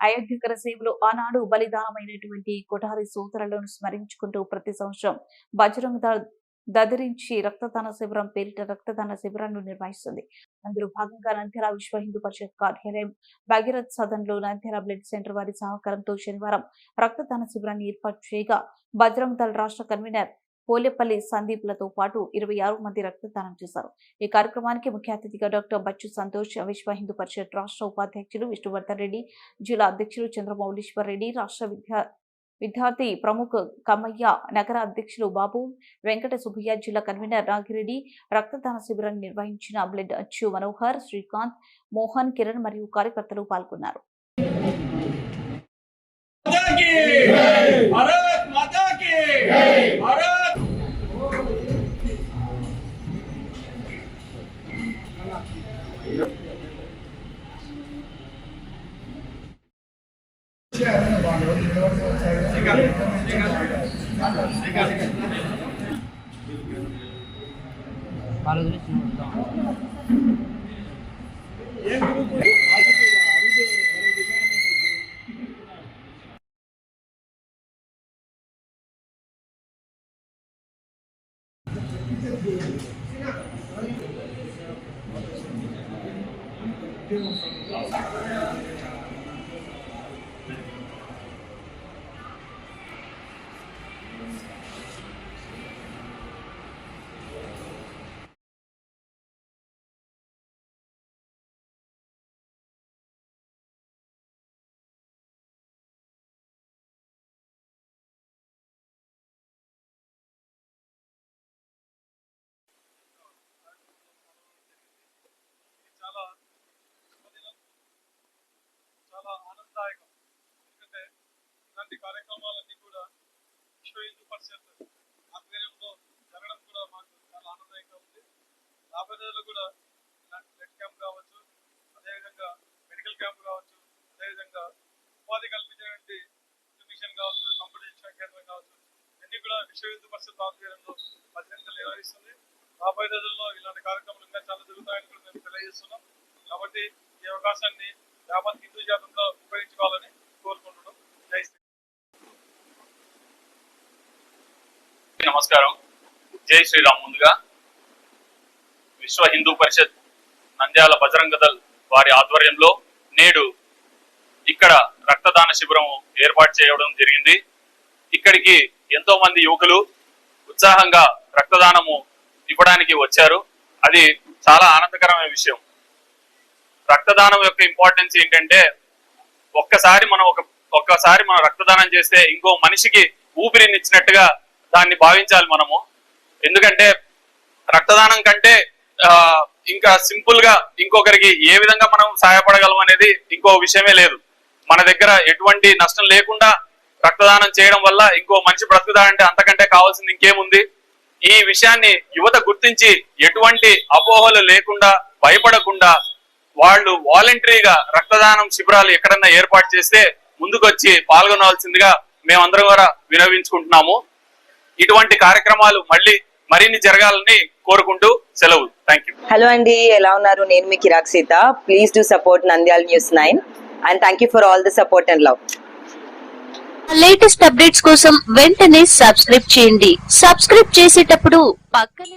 అయోధ్యకర సేవలు ఆనాడు బలిదానమైనటువంటి కొఠారి సోదరులను స్మరించుకుంటూ ప్రతి సంవత్సరం బజరంగ దళ్ దదిరించి రక్తదాన శిబిరం పేరిట రక్తదాన శిబిరాన్ని నిర్వహిస్తుంది. అందులో భాగంగా నంద్యాల విశ్వ హిందూ పరిషత్ కార్యాలయం భగీరథ్ సదన్లో నంద్యాల బ్లడ్ సెంటర్ వారి సహకారంతో శనివారం రక్తదాన శిబిరాన్ని ఏర్పాటు చేయగా బజరంగ దళ్ రాష్ట్ర కన్వీనర్ పోలేపల్లి సందీప్లతో పాటు ఇరవై ఆరు మంది రక్తదానం చేశారు. ఈ కార్యక్రమానికి ముఖ్య అతిథిగా డాక్టర్ బచ్చు సంతోష్ విశ్వ హిందూ పరిషత్ రాష్ట్ర ఉపాధ్యక్షులు విష్ణువర్ధన్ రెడ్డి జిల్లా అధ్యక్షులు చంద్రమౌళీశ్వర్ రెడ్డి రాష్ట్ర విద్యా విద్యార్థి ప్రముఖ కమ్మయ్య నగర అధ్యక్షులు బాబు వెంకట సుబ్బయ్య జిల్లా కన్వీనర్ నాగిరెడ్డి రక్తదాన శిబిరాన్ని నిర్వహించిన బ్లడ్ అచ్చు మనోహర్ శ్రీకాంత్ మోహన్ కిరణ్ మరియు కార్యకర్తలు పాల్గొన్నారు. వాళ్ళ గురించి చూద్దాం చాలా విశ్వ హిందూ పరిషత్ ఆధ్వర్యంలో జరగడం కూడా మాకు చాలా ఆనందంగా ఉంది. రాబోయే రోజుల్లో కూడా ఇలాంటి బ్లడ్ క్యాంప్ కావచ్చు అదేవిధంగా మెడికల్ క్యాంప్ కావచ్చు అదేవిధంగా ఉపాధి కల్పించేటువంటి మిషన్ కావచ్చు కంప్యూటర్ శిక్షణ కేంద్రం కావచ్చు అన్ని కూడా విశ్వ పరిషత్ ఆధ్వర్యంలో భద్రంగా నిర్వహిస్తుంది. రాబోయే రోజుల్లో ఇలాంటి కార్యక్రమాలు ఇంకా చాలా జరుగుతాయని కూడా మేము తెలియజేస్తున్నాం. కాబట్టి ఈ అవకాశాన్ని యావత్ హిందూ జాతంలో ఉపయోగించుకోవాలని నమస్కారం. జై శ్రీరామ్. ముందుగా విశ్వ హిందూ పరిషత్ నంద్యాల బజరంగ దళ్ వారి ఆధ్వర్యంలో నేడు ఇక్కడ రక్తదాన శిబిరం ఏర్పాటు చేయడం జరిగింది. ఇక్కడికి ఎంతో మంది యువకులు ఉత్సాహంగా రక్తదానము ఇవ్వడానికి వచ్చారు. అది చాలా ఆనందకరమైన విషయం. రక్తదానం యొక్క ఇంపార్టెన్స్ ఏంటంటే ఒక్కసారి మనం ఒక ఒక్కసారి మనం రక్తదానం చేస్తే ఇంకో మనిషికి ఊపిరినిచ్చినట్టుగా దాన్ని భావించాలి మనము. ఎందుకంటే రక్తదానం కంటే ఇంకా సింపుల్గా ఇంకొకరికి ఏ విధంగా మనం సహాయపడగలం అనేది ఇంకో విషయమే లేదు. మన దగ్గర ఎటువంటి నష్టం లేకుండా రక్తదానం చేయడం వల్ల ఇంకో మనిషి బ్రతుకుతాడంటే అంతకంటే కావాల్సింది ఇంకేముంది? ఈ విషయాన్ని యువత గుర్తించి ఎటువంటి అపోహలు లేకుండా భయపడకుండా వాళ్ళు వాలంటరీగా రక్తదానం శిబిరాలు ఎక్కడన్నా ఏర్పాటు చేస్తే ముందుకొచ్చి పాల్గొనవలసిందిగా మేమందరం కూడా వినవించుకుంటున్నాము. ఇటువంటి కార్యక్రమాలు మళ్ళీ మరిన్ని జరగాలని కోరుకుంటూ సెలవు. థ్యాంక్ యూ హలో అండి ఎలా ఉన్నారు? నేను మీ కిరాక్ Sita. Please do support Nandyal news nine and thank you for all the support and love latest updates కోసం వెంటనే సబ్స్క్రైబ్ చేయండి. సబ్స్క్రైబ్ చేసేటప్పుడు పక్కనే